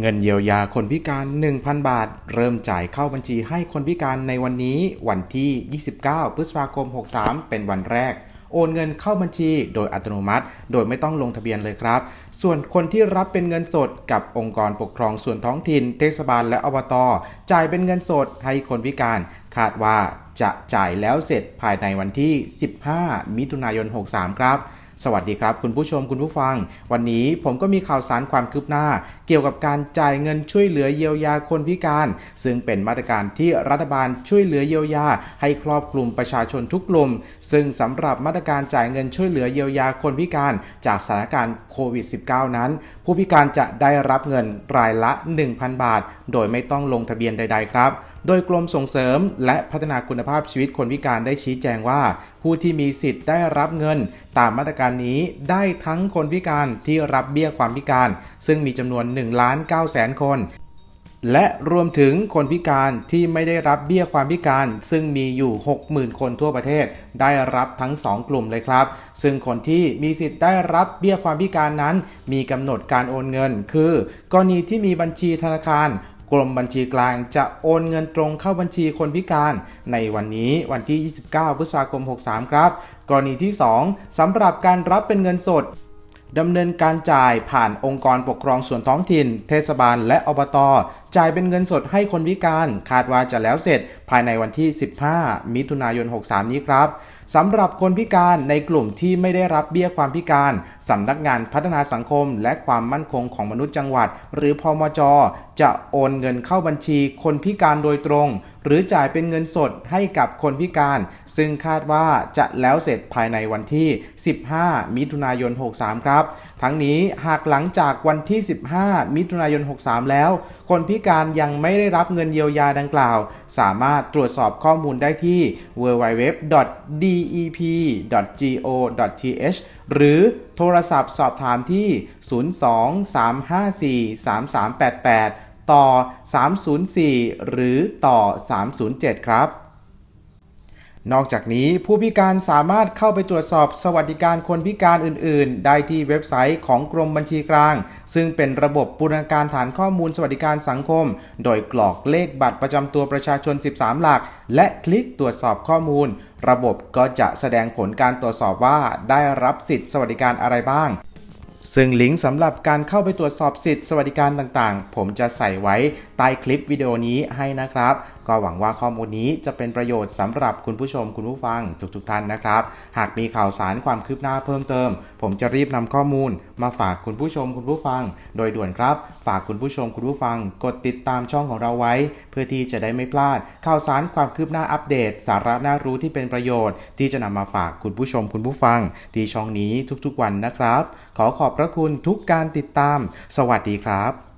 เงินเยียวยาคนพิการ 1,000 บาท เริ่มจ่ายเข้าบัญชีให้คนพิการในวันนี้วันที่ 29 พฤษภาคม 63 เป็นวันแรก โอนเงินเข้าบัญชีโดยอัตโนมัติ โดยไม่ต้องลงทะเบียนเลยครับ ส่วนคนที่รับเป็นเงินสดกับองค์กรปกครองส่วนท้องถิ่น เทศบาลและอบต จ่ายเป็นเงินสดให้คนพิการ คาดว่าจะจ่ายแล้วเสร็จภายในวันที่ 15 มิถุนายน 63 ครับ สวัสดีครับคุณผู้ชมคุณผู้ฟัง วันนี้ผมก็มีข่าวสารความคืบหน้า เกี่ยวกับการจ่ายเงินช่วยเหลือเยียวยาคนพิการ ซึ่งเป็นมาตรการที่รัฐบาลช่วยเหลือเยียวยา ให้ครอบคลุมประชาชนทุกกลุ่มซึ่งสำหรับมาตรการจ่ายเงินช่วยเหลือเยียวยาคนพิการ จากสถานการณ์โควิด -19 นั้น ผู้พิการจะได้รับเงินรายละ 1,000 บาท โดยไม่ต้องลงทะเบียนใด ๆ ครับ โดยกรมส่งเสริมและพัฒนาคุณภาพชีวิตคนพิการได้ชี้แจงว่า ผู้ที่มีสิทธิ์ได้รับเงิน ตามมาตรการนี้ได้ทั้งคนพิการที่รับเบี้ยความพิการ ซึ่งมีจำนวน1ล้าน9แสนคนและรวมถึงคนพิการที่ไม่ได้รับเบี้ยความพิการ ซึ่งมีอยู่ 60,000 คนทั่วประเทศ ได้รับทั้ง 2 กลุ่มเลยครับ ซึ่งคนที่มีสิทธิ์ได้รับเบี้ยความพิการนั้น มีกำหนดการโอนเงิน คือ กรณีที่มีบัญชีธนาคาร กรมบัญชีกลางจะโอนเงินตรงเข้าบัญชีคนพิการในวันนี้วันที่ 29 พฤษภาคม 63 ครับ กรณีที่ 2สำหรับการรับเป็นเงินสดดำเนินการจ่ายผ่านองค์กรปกครองส่วนท้องถิ่น เทศบาลและอบต จ่ายเป็นเงินสดให้คนพิการ คาดว่าจะแล้วเสร็จภายในวันที่ 15 มิถุนายน 63 นี้ครับสำหรับคนพิการในกลุ่มที่ไม่ได้รับเบี้ยความพิการ สำนักงานพัฒนาสังคม และความมั่นคงของมนุษย์จังหวัด หรือพอมจ จะโอนเงินเข้าบัญชีคนพิการโดยตรง หรือจ่ายเป็นเงินสดให้กับคนพิการ ซึ่งคาดว่าจะแล้วเสร็จภายในวันที่ 15 มิถุนายน 63 ครับ ทั้งนี้หากหลังจากวันที่ 15 มิถุนายน 63 แล้ว คนพิการยังไม่ได้รับเงินเยียวยาดังกล่าว สามารถตรวจสอบข้อมูลได้ที่ www.dep.go.th หรือโทรศัพท์สอบถามที่ 02-354-3388 ต่อ 304 หรือต่อ 307 ครับ นอกจากนี้ผู้พิการสามารถเข้าไปตรวจสอบสวัสดิการคนพิการอื่น ๆ ได้ที่เว็บไซต์ของกรมบัญชีกลาง ซึ่งเป็นระบบบูรณาการฐานข้อมูลสวัสดิการสังคม โดยกรอกเลขบัตรประจำตัวประชาชน 13 หลัก และคลิกตรวจสอบข้อมูล ระบบก็จะแสดงผลการตรวจสอบว่าได้รับสิทธิสวัสดิการอะไรบ้างซึ่งลิงก์สำหรับการเข้าไปตรวจสอบสิทธิสวัสดิการต่างๆ ผมจะใส่ไว้ ต้คลิปวิดีโอนี้ให้นะครับ ก็หวังว่าข้อมูลนี้จะเป็นประโยชน์สำหรับคุณผู้ชมคุณผู้ฟังทุกๆท่านนะครับ หากมีข่าวสารความคืบหน้าเพิ่มเติม ผมจะรีบนำข้อมูล มาฝากคุณผู้ชมคุณผู้ฟัง โดยด่วนครับ ฝากคุณผู้ชมคุณผู้ฟัง กดติดตามช่องของเราไว้ เพื่อที่จะได้ไม่พลาด ข่าวสารความคืบหน้าอัปเดต สาระน่ารู้ที่เป็นประโยชน์ ที่จะนำมาฝากคุณผู้ชมคุณผู้ฟัง ที่ช่องนี้ทุกๆวันนะครับ ขอขอบพระคุณทุกการติดตาม สวัสดีครับ